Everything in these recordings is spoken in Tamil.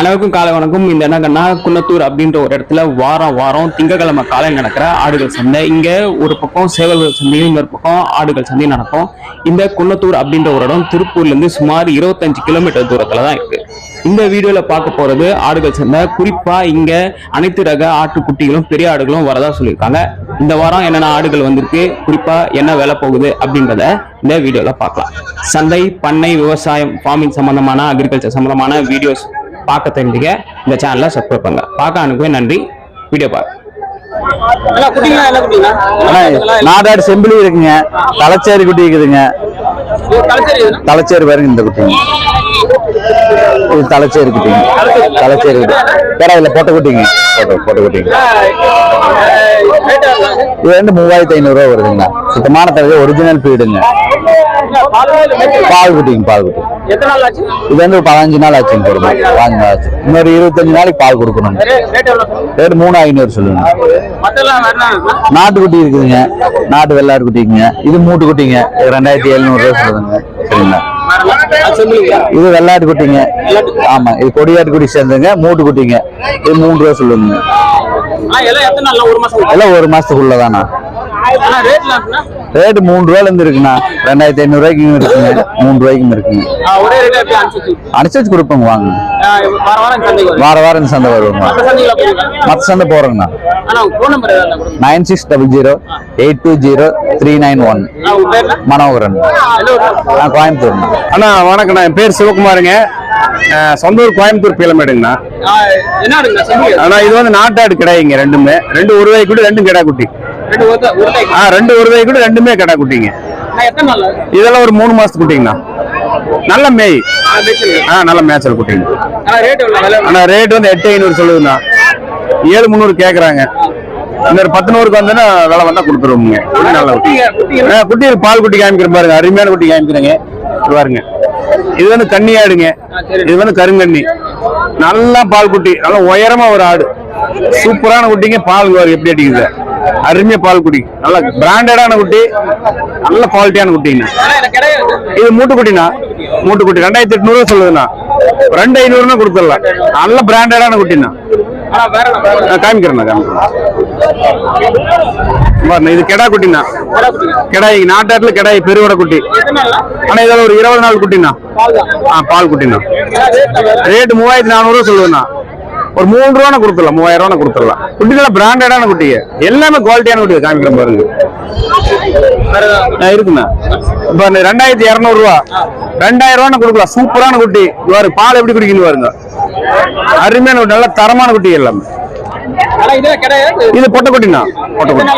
அனைவருக்கும் காலை வணக்கம். இந்த என்னங்கன்னா குன்னத்தூர் அப்படின்ற ஒரு இடத்துல வாரம் வாரம் திங்கக்கிழமை காலை நடக்கிற ஆடுகள் சந்தை. இங்கே ஒரு பக்கம் சேவல்கள் சந்தையும் இன்னொரு பக்கம் ஆடுகள் சந்தையும் நடக்கும். இந்த குன்னத்தூர் அப்படின்ற ஒரு இடம் திருப்பூர்லேருந்து சுமார் இருபத்தஞ்சு கிலோமீட்டர் தூரத்தில் தான் இருக்குது இந்த வீடியோவில் பார்க்க போகிறது ஆடுகள் சந்தை. குறிப்பாக இங்கே அனைத்து ரக ஆட்டுக்குட்டிகளும் பெரிய ஆடுகளும் வரதா சொல்லியிருக்காங்க. இந்த வாரம் என்னென்ன ஆடுகள் வந்திருக்கு? குறிப்பாக என்ன வேலை போகுது அப்படின்றத இந்த வீடியோவில் பார்க்கலாம். சந்தை பண்ணை விவசாயம் ஃபார்மிங் சம்மந்தமான அக்ரிகல்ச்சர் சம்மந்தமான வீடியோஸ் பார்க்க தெரிஞ்சுக்க இந்த சேனலை சப்ஸ்கிரைப் பண்ணுங்க. பார்க்க அனுப்பவே நன்றி. வீடியோ பாருங்க. அண்ணா, நாடாடு செம்பிளி இருக்குங்க. தலைச்சேரி குட்டி இருக்குதுங்க. தலைச்சேரி பாருங்க இந்த குட்டிங்க இது தலைச்சேரி குட்டிங்க தலைச்சேரி குட்டி. பரவாயில்ல பொட்டை குட்டிங்க. பொட்டை பொட்டை குட்டிங்க. இது வந்து மூவாயிரத்தி ஐநூறு ரூபா வருதுங்க. சுத்தமான தலை ஒரிஜினல் பீடுங்க. பால் குட்டிங்க பால் குட்டி. இது வந்து ஒரு பதினஞ்சு நாள் ஆச்சுங்க ஒரு பதினஞ்சு நாள். ஆச்சு. இன்னொரு இருபத்தஞ்சு நாளைக்கு பால் கொடுக்கணும் ரேட் மூணு ஐநூறு சொல்லுங்க. நாட்டுக்குட்டி இருக்குதுங்க. நாட்டு வெள்ளாடு குட்டிங்க. இது மூட்டு குட்டிங்க. ரெண்டாயிரத்தி எழுநூறு ரூபா சொல்லுதுங்க. சரிங்களா? இது வெள்ளாட்டு குட்டிங்க. ஆமா இது கொடியாட்டு குட்டி சேர்ந்துங்க மூட்டு குட்டிங்க. இது மூணு ரூபா சொல்லுங்க எல்லாம் ஒரு மாசத்துக்குள்ளதானா? ரேட் மூணு ரூபாயில இருந்து இருக்குண்ணா. ரெண்டாயிரத்தி ஐநூறு ரூபாய்க்கு இருக்குங்க. மூணு ரூபாய்க்கும் இருக்குங்க அனுசரிச்சு கொடுப்போங்க வாங்க. வார வாரம் இந்த சந்தை வருவோங்க மற்ற சந்தை போறோங்கண்ணா. Nine six double zero eight two zero three nine one. Manoharan. நான் கோயம்புத்தூர்ண்ணா அண்ணா வணக்கண்ணா என் பேர் சிவகுமாருங்க. சொந்த ஊர் கோயம்புத்தூர் பீலமேடுங்கண்ணா. ஆனா இது வந்து நாட்டாடு கிடையாதுங்க ரெண்டுமே. ரெண்டு ஒரு ரூபாய் கூட ரெண்டும் கிடா குட்டி. ஆ ரெண்டு ரூபாய் கூட ரெண்டுமே கிடா குட்டிங்க. இதெல்லாம் ஒரு மூணு மாசத்து குட்டிங்கண்ணா. நல்ல மேய். ஆ நல்ல மேய்ச்சல் குட்டிங்க. ஆனா ரேட் வந்து எட்டு ஐநூறு சொல்லுதுண்ணா. ஏழு முந்நூறு கேக்குறாங்க. இன்னொரு பத்து நூறுக்கு வந்தோன்னா விலை வந்தா கொடுத்துருவோங்க குட்டி நல்ல குட்டி பால் குட்டி காமிக்கிறேன் பாருங்க. அருமையான குட்டி காமிக்கிறேங்க. பாருங்க. இது வந்து கன்னி ஆடுங்க. இது வந்து கருங்கண்ணி நல்லா பால் குட்டி. நல்லா உயரமா ஒரு ஆடு. சூப்பரான குட்டிங்க. பால் எப்படி அடிக்குது? அருமையா பால் குட்டி நல்ல பிராண்டடான குட்டி நல்ல குவாலிட்டியான குட்டிங்கண்ணா. இது மூட்டுக்குட்டிண்ணா. மூட்டுக்குட்டி. மூட்டு குட்டி ரெண்டாயிரத்தி எட்நூறு சொல்லுதுண்ணா. ரெண்டு ஐநூறுனா கொடுத்துடலாம். நல்ல பிராண்டடான குட்டிண்ணா. நான் காமிக்கிறேண்ணா காமிக்கிறேன். இது கெடா குட்டிண்ணா. கெடாய் நாட்டாட்டுல கெடாய் பெருவடை குட்டி. ஆனா இதுல ஒரு இருபது நாள் குட்டிண்ணா. ஆ பால் குட்டிண்ணா. ரேட் மூவாயிரத்தி நானூறு சொல்லுதுண்ணா. ஒரு மூணு ரூபா கொடுத்துடலாம் மூவாயிரம் ரூபா கொடுத்துடலாம். குட்டி நல்லா பிராண்டடான குட்டிங்க. எல்லாமே குவாலிட்டியான குட்டி காமிக்கிறேன் பாருங்க. இருக்குண்ணா. இப்ப இந்த ரெண்டாயிரத்தி இருநூறு ரூபா. ரெண்டாயிரம் ரூபா கொடுக்கலாம். சூப்பரான குட்டி. இது பாரு பால் எப்படி குடிக்கணும் பாருங்க. அருமையான குட்டி நல்ல தரமான குட்டி எல்லாமே. இது பொட்டை குட்டினா பொட்டை குட்டி.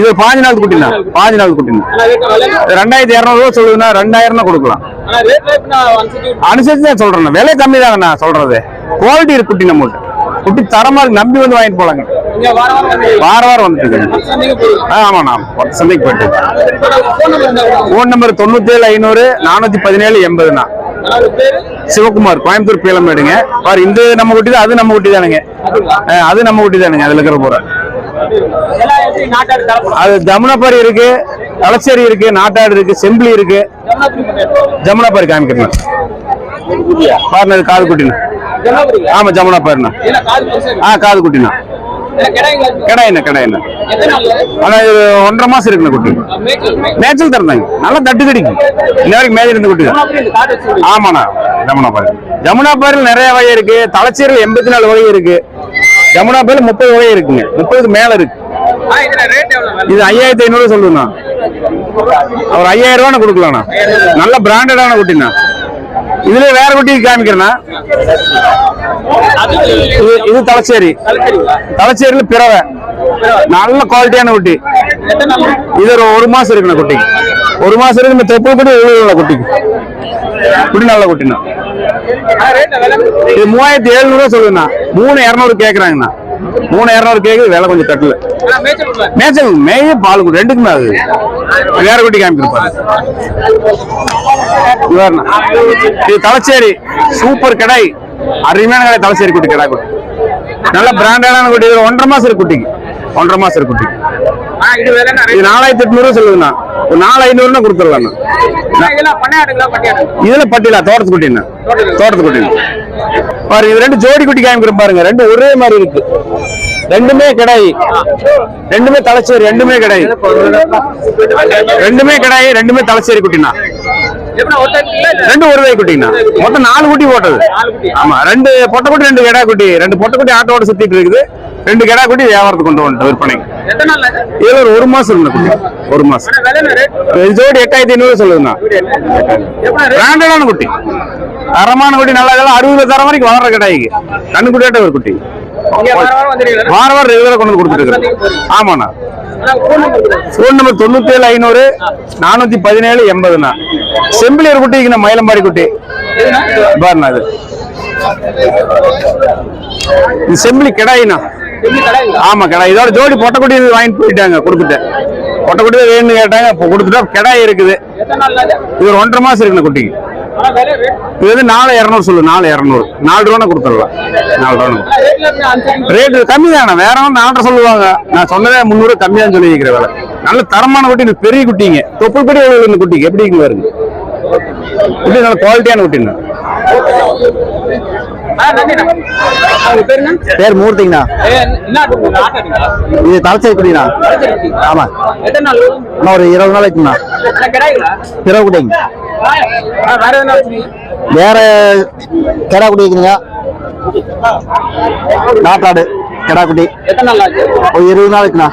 இது பாஞ்சு நாள் குட்டினா பாஞ்சு நாள் குட்டினா ரெண்டாயிரத்தி இருநூறு ரூபா சொல்லுதுன்னா ரெண்டாயிரம் தான் கொடுக்கலாம். அனுசரிச்சு தான் சொல்றேன் விலை கம்மி தாங்கண்ணா சொல்றது. குவாலிட்டி இருக்கு குட்டி நம்மகிட்ட குட்டி தரமா இருக்கு நம்பி வந்து வாங்கிட்டு போலாங்க. வார வாரம் வந்துட்டு ஆமாண்ணா சந்தைக்கு போயிட்டு ஃபோன் நம்பர் தொண்ணூத்தி ஏழு ஐநூறு நானூத்தி பதினேழு எண்பதுண்ணா. சிவகுமார் கோயம்புத்தூர் பீலமேடுங்க பாரு இந்த நம்ம குட்டி தான் அது நம்ம குட்டி தானுங்க. அது நம்ம குட்டி தானுங்க அதுல இருக்கிற போற அது ஜமுனாபாரி இருக்கு தலச்சேரி இருக்கு நாட்டாடு இருக்கு செம்பிளி இருக்கு. ஜமுனாபாரி காமிக்கிறேன் பாருங்க காது குட்டினா ஆமா ஜமுனாபாரிண்ணா. ஆ காது குட்டினா கடாயிண்ணா கடாயிண்ணா. ஆனா இது ஒன்றரை மாசம் இருக்குண்ணா குட்டி. மேய்ச்சல் திறந்தாங்க நல்லா தட்டு கடிக்கும். இன்ன வரைக்கும் மேய்ச்சல் இருந்த குட்டி ஆமாண்ணா ஜமுனா பாரு ஜமுனா பாரில் நிறைய வகை இருக்கு. தலைச்சீரில் எண்பத்தி நாலு வகை இருக்கு. ஜமுனா பாரில் முப்பது வகை இருக்குங்க. முப்பதுக்கு மேல இருக்கு. இது ஐயாயிரத்தி ஐநூறு சொல்லுங்கண்ணா ஒரு ஐயாயிரம் ரூபான்னு கொடுக்கலாம்ண்ணா நல்ல பிராண்டடான குட்டிண்ணா. இதுல வேற குட்டி காமிக்கிறேண்ணா இது தலைச்சேரி. தலைச்சேரியில பிறவை. நல்ல குவாலிட்டியான குட்டி. இது ஒரு மாசம் இருக்குண்ணா குட்டி. ஒரு மாசம் இருக்கு இந்த தொப்பு கூட உள்ள குட்டிக்கு குட்டி. நல்ல குட்டிண்ணா. இது மூவாயிரத்தி எழுநூறு ரூபா சொல்லுங்கண்ணா மூணு இரநூறு கேக்குறாங்கண்ணா. மூணு இரநூறு கேக்குது விலை கொஞ்சம் கட்டல. மேய்ச்சல் மேய பால் ரெண்டுக்குமே அது வேற குட்டி காமிக்கிறப்பாரு இவர்ண்ணா. இது தலைச்சேரி சூப்பர் கடை அருமையான கடை தலைச்சேரி குட்டி கடை. குட்டி நல்ல பிராண்டடான குட்டி. ஒன்றரை மாசம் குட்டிக்கு. ஒன்றரை மாசம் குட்டி இது நாலாயிரத்தி எட்நூறு சொல்லுங்கண்ணா ஒரு நாலு ஐநூறுனா கொடுத்துடலாண்ணா இதுல பட்டியலா? தோட்டத்து குட்டிண்ணா. தோட்டத்து குட்டிண்ணா. பாருங்க இது ரெண்டு ஜோடி குட்டி காமிக்கிறேன் பாருங்க. ரெண்டு ஒரே மாதிரி இருக்கு. ரெண்டுமே கிடாய். ரெண்டுமே தலைச்சேரி ரெண்டுமே கிடாய். ரெண்டுமே கிடாய் ரெண்டுமே தலைச்சேரி குட்டினா. ரெண்டு ஒரு வகை குட்டிங்கண்ணா மொத்தம் நாலு குட்டி போட்டது. ஆமா ரெண்டு பொட்டை குட்டி ரெண்டு கிடா குட்டி. ரெண்டு பொட்டை குட்டி ஆட்டோட சுத்திட்டு இருக்குது. ரெண்டு கிடா குட்டி வியாபாரத்துக்கு கொண்டு வந்துட்டு விற்பனைக்கு. இதுல ஒரு ஒரு மாசம் இருந்த குட்டி. ஒரு மாசம். ஜோடி எட்டாயிரத்தி ஐநூறு சொல்லுங்கண்ணா பிராண்டடான குட்டி. தரமான குட்டி நல்லா இதெல்லாம் அறுபது தரம் வரைக்கும் வளர்ற கிடாய்க்கு கண்ணு குட்டியாட்ட ஒரு குட்டி. வார வாரம் ரெகுலரா கொண்டு வந்து கொடுத்துட்டு ஆமாண்ணா. ஃபோன் நம்பர் தொண்ணூத்தி ஏழு ஐநூறு நானூத்தி பதினேழு எண்பதுண்ணா. செம்பிலியர் குட்டிக்குண்ணா மயிலம்பாடி குட்டி. பாருண்ணா இது. செம்பிலி கிடாயிண்ணா. ஆமா கிடாய். இதோட ஜோடி பொட்டக்குட்டி வாங்கிட்டு போயிட்டாங்க கொடுத்துட்டேன். பொட்டக்குட்டி வேணும்னு கேட்டாங்க இப்போ கொடுத்துட்டா கிடாய் இருக்குது. இது ஒரு ஒன்றரை மாசம் இருக்குண்ணா குட்டிக்கு. இது வந்து நாலு இரநூறு சொல்லு நாலு இரநூறு. நாலு ரூபா கொடுத்துடலாம். நாலு ரூபா ரேட்டு கம்மி தானே வேற ஒன்று நாலரை சொல்லுவாங்க. நான் சொன்னதே முந்நூறு கம்மி தான் சொல்லி வைக்கிற வேலை. நல்ல தரமான குட்டி பெரிய குட்டிங்க. தொப்புள்படி எவ்வளவு இந்த குட்டிக்கு எப்படி பாருங்க. குட்டி நல்ல குவாலிட்டியான குட்டிங்க. பேர் மூர்த்திங்கண்ணா. இது தலைச்சேரி குடிண்ணா ஆமா. இன்னும் ஒரு இருபது நாள் இருக்குண்ணா பிறகு குடிங்க வேற கிடா குடி இருக்குதுங்க நாட்டாடு கிடா குட்டி ஒரு இருபது நாள் இருக்குண்ணா.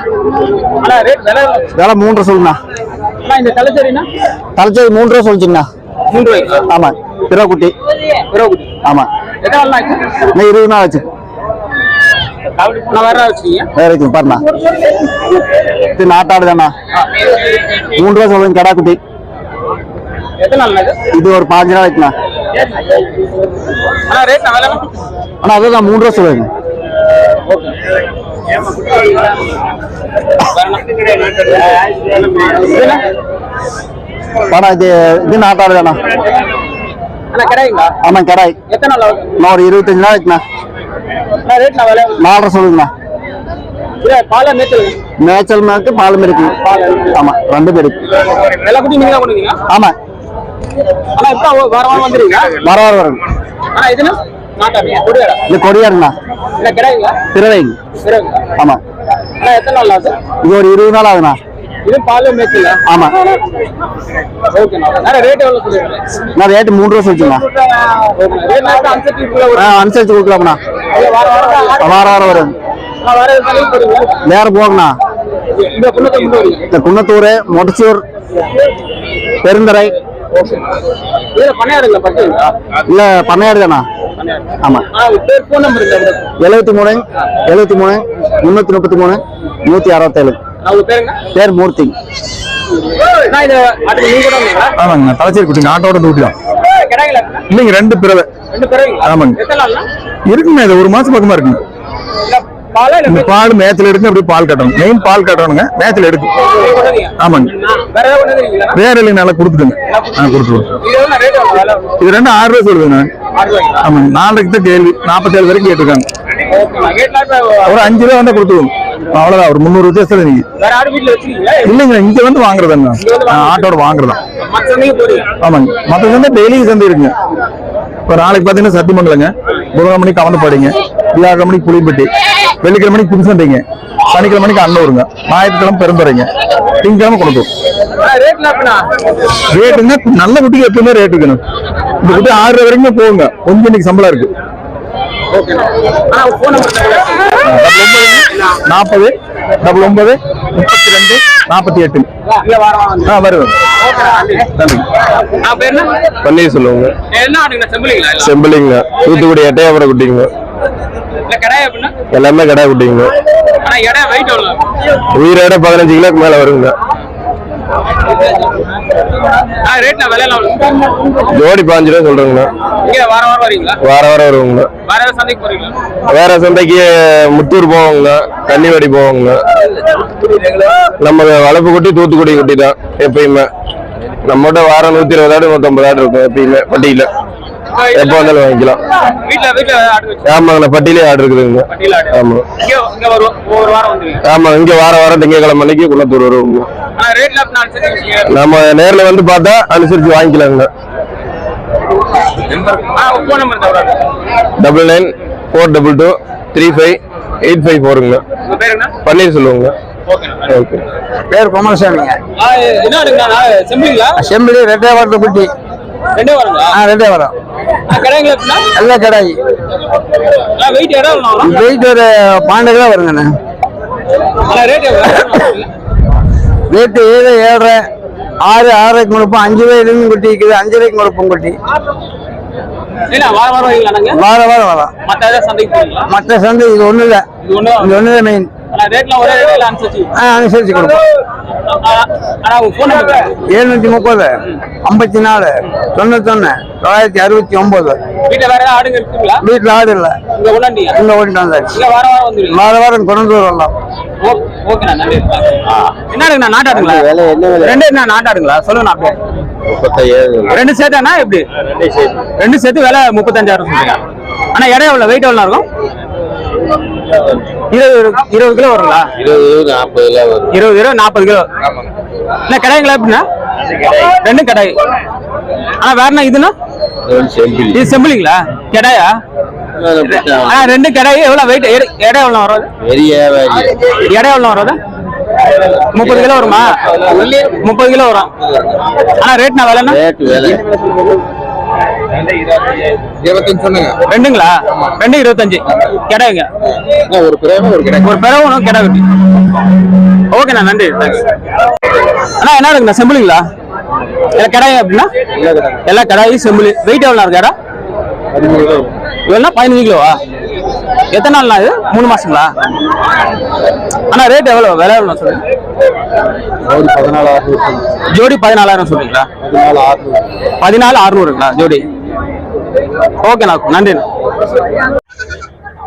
விலை? மூன்று சொல்லுண்ணா தலைச்சேரி மூன்று ரூபா சொல்லிச்சுங்கண்ணா. ஆமா. பிறகு குட்டி ஆமா. இன்னும் இருபது நாள் ஆச்சு. வேற பாருண்ணா. இது நாட்டாடு தானா மூன்று ரூபா சொல்லுங்க கிடா குட்டி. இது? ஒரு பாஞ்சு நாள் இருக்குண்ணா ஆனா அதுதான் மூன்று ரூபா சொல்லுங்க பணம் இது இது நாட்டாடு தானா ஆமா கடாய். இன்னும் ஒரு இருபத்தஞ்சு நாள் இருக்குண்ணா நாலரை சொல்லுங்கண்ணா. மேய்ச்சல்? மேற்கு பாலும் இருக்கு. ஆமா ரெண்டு பேர் இருக்கு. ஆமா. வர வர வரும் இது கொடியாருங்கண்ணா பிறவைங்க. ஆமா. இது ஒரு இருபது நாள் ஆகுண்ணா ஆமா. நான் ரேட்டு மூணு ரூபா சொல்லிச்சுண்ணா ஆ அனுசரிச்சு கொடுக்கலாம்ண்ணா வார வாரம் வரும் வேற போகண்ணா இந்த குன்னத்தூர் மொடச்சூர் பெருந்தரை. இல்ல பண்ணையாடு தானா ஆமா. எழுபத்தி மூணு எழுபத்தி மூணு முன்னூத்தி முப்பத்தி மூணு நூத்தி அறுபத்தேழு. பேர் மூர்த்தி. ஆமாங்க தலைச்சேரி குட்டி நாட்டோட டூட்டி தான். இல்லைங்க ரெண்டு பிறவை. ஆமாங்க. இருக்குங்க இது ஒரு மாசம் பக்கமா இருக்குங்க. இந்த பால் மேத்துல எடுத்து அப்படியே பால் கட்டணும். மெயின் பால் கட்டணுங்க மேத்துல எடுக்கும். ஆமாங்க. வேற இல்லைங்க நல்லா கொடுத்துட்டுங்க ஆ கொடுத்துருவோம் இது ரெண்டு ஆறு ரூபா சொல்லுதுங்க. ஆமாங்க. நாளைக்கு தான் கேள்வி. நாற்பத்தேழு வரைக்கும் கேட்டிருக்காங்க. ஒரு அஞ்சு ரூபா வந்தா கொடுத்துருவோம். அவ்வளவுதான் ஒரு முந்நூறு வித்தியாசத்துல நீங்க இல்லைங்க இங்க வந்து வாங்குறதுங்க. ஆட்டோட வாங்குறதா ஆமாங்க. மற்ற சந்தை டெய்லி சந்தை இருக்குங்க. இப்போ நாளைக்கு பார்த்தீங்கன்னா சத்தியமங்கலங்க. புதன்கிழமை மணிக்கு கவனப்பாடிங்க. வியாழக்கிழமை மணிக்கு புளிப்பட்டி வெள்ளிக்கிழமை மணிக்கு புது சந்தைங்க. சனிக்கிழமை மணிக்கு அன்னூருங்க. ஞாயிற்றுக்கிழமை பெருந்துறைங்க. திங்கக்கிழமை கொண்டு ரேட்டுங்க நல்ல குட்டிக்கு எப்பவுமே ரேட் இருக்கணும் இந்த குட்டி ஆறு வரைக்கும் போகுங்க. கொஞ்சம் இன்னைக்கு சம்பளம் இருக்கு. நாற்பது டபுள் ஒன்பது முப்பத்தி ரெண்டு நாற்பத்தி எட்டு. ஆ வருவேன் பண்ணி சொல்லுவாங்க செம்பிளிங்க தூத்துக்குடி எட்டையாபுரம் குட்டிங்க. எல்லாமே கடை குட்டிங்க. உயிரோட பதினஞ்சு கிலோக்கு மேல வருங்க. ஜோடி பாஞ்சு ரூபா சொல்றேங்கண்ணா. வார வாரம் வருவாங்க வேற சந்தைக்கு முத்தூர் போவாங்க கன்னிவாடி போவாங்க நம்ம வளர்ப்பு குட்டி தூத்துக்குடி குட்டி தான் எப்பயுமே. நம்மகிட்ட வாரம் நூத்தி இருபது ஆடு நூத்தம்பது ஆடு இருக்கும் எப்பயுமே பட்டியில. எப்போ வந்தாலும் வாங்கிக்கலாம். ஆமாங்கண்ணா பட்டியிலே ஆடு இருக்குதுங்க ஆமா. ஆமா இங்க வார வாரம் திங்கக்கிழமை அன்னைக்கு குளத்தூர் வருவாங்க நம்ம நேர்ல வந்து பார்த்தா அனுசரிச்சு வாங்கிக்கலாங்க. Double nine four double two three five eight five ஃபோருங்க உங்க பேர் என்ன? பன்னீர் சொல்லுவாங்க. பேர் குமாரசாமிங்க என்ன இருக்குண்ணா செம்பிங்களா? செம்பிலி ரெட்டே வரது குட்டி. ரெண்டே வருங்களா ஆ ரெட்டே வரும். எப்படின்னா எல்லாம் கடாய். வெயிட் ஒரு பன்னெண்டு கிலோ வருங்கண்ணே. ரேட்டு ஏழு ஏழரை ஆறு ஆறரைக்கு கொடுப்போம் அஞ்சு ரூபாயிலிருந்து குட்டி இருக்குது அஞ்சு ரூபாய்க்கு கொடுப்போம் குட்டி. என்ன வாரம் வாரம் வாரம் வாரம் வரும். மற்ற சந்தை இது ஒண்ணு இல்ல இது ஒண்ணு தான் மெயின் அனுசரிச்சு. ஆ அனுசரிச்சு கொடுப்போம். எழுநூத்தி முப்பது ஐம்பத்தி நாலு தொண்ணூத்தொன்னு தொள்ளாயிரத்தி அறுபத்தி ஒன்பது வீட்டுல வேற ஏதாவது ஆடுங்க இருக்குங்களா? வீட்டுல ஆடு இல்ல. இங்க ஓடிட்டு வந்தாச்சு. வார வாரம் கொண்டு வரலாம். என்ன நாட்டாடுங்களா ரெண்டு என்ன நாட்டாடுங்களா சொல்லுங்கண்ணா அப்படியே ரெண்டு சேர்த்தாண்ணா எப்படி? ரெண்டு சேர்த்து. விலை முப்பத்தஞ்சாயிரம் சொல்றீங்க ஆனா இடம் எவ்வளவு? வெயிட் எவ்வளவு இருக்கும்? இருபது இருபது கிலோ வருங்களா? இருபது நாற்பதுல வரும். இருபது கிலோ நாற்பது கிலோ. என்ன கடாய்ங்களா எப்படின்னா ரெண்டும் கடாய். ஆனா வேற என்ன இதுன்னா இது செம்பிளிங்களா கடாயா? ரெண்டு கடாய். எவ்வளவு வெயிட் எடை எவ்வளவு வரும் எடை எவ்வளவு வரும் முப்பது கிலோ வருமா? முப்பது கிலோ வரும். ஆனா ரேட் நான் விலைன்னா இருபத்தஞ்சு சொன்னுங்க. ரெண்டுங்களா? ரெண்டு இருபத்தஞ்சு. கெடாய்ங்க ஒரு பிறகு ஒரு கிடைக்கும் ஒரு குட்டி ஓகேண்ணா நன்றி. அண்ணா என்ன இருக்குண்ணா? செம்பிளுங்களா எல்லாம் கடாய் அப்படின்னா? எல்லாம் கடாயி செம்பிளி வெயிட் எவ்வளோ இருக்கு கடா இவ்வளோ பதினஞ்சு கிலோவா? எத்தனை நாள்ண்ணா இது? மூணு மாசங்களா? அண்ணா ரேட் எவ்வளோ விலை எவ்வளோ சொல்லுங்க. ஜோடி பதினாலாயிரம் சொல்றீங்களா? பதினாலு அறுநூறுங்களா ஜோடி. ஓகேண்ணா நன்றிண்ணா.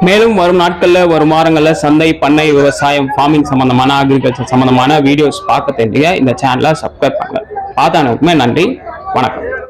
மேலும் வரும் நாட்கள்ல வரும் வாரங்கள்ல சந்தை பண்ணை விவசாயம் ஃபார்மிங் சம்பந்தமான அக்ரிகல்ச்சர் சம்பந்தமான வீடியோஸ் பார்க்க தெரிஞ்சுங்க இந்த சேனலை சப்ஸ்கிரைப் பண்ணுங்க. பார்த்தானுக்குமே நன்றி வணக்கம்.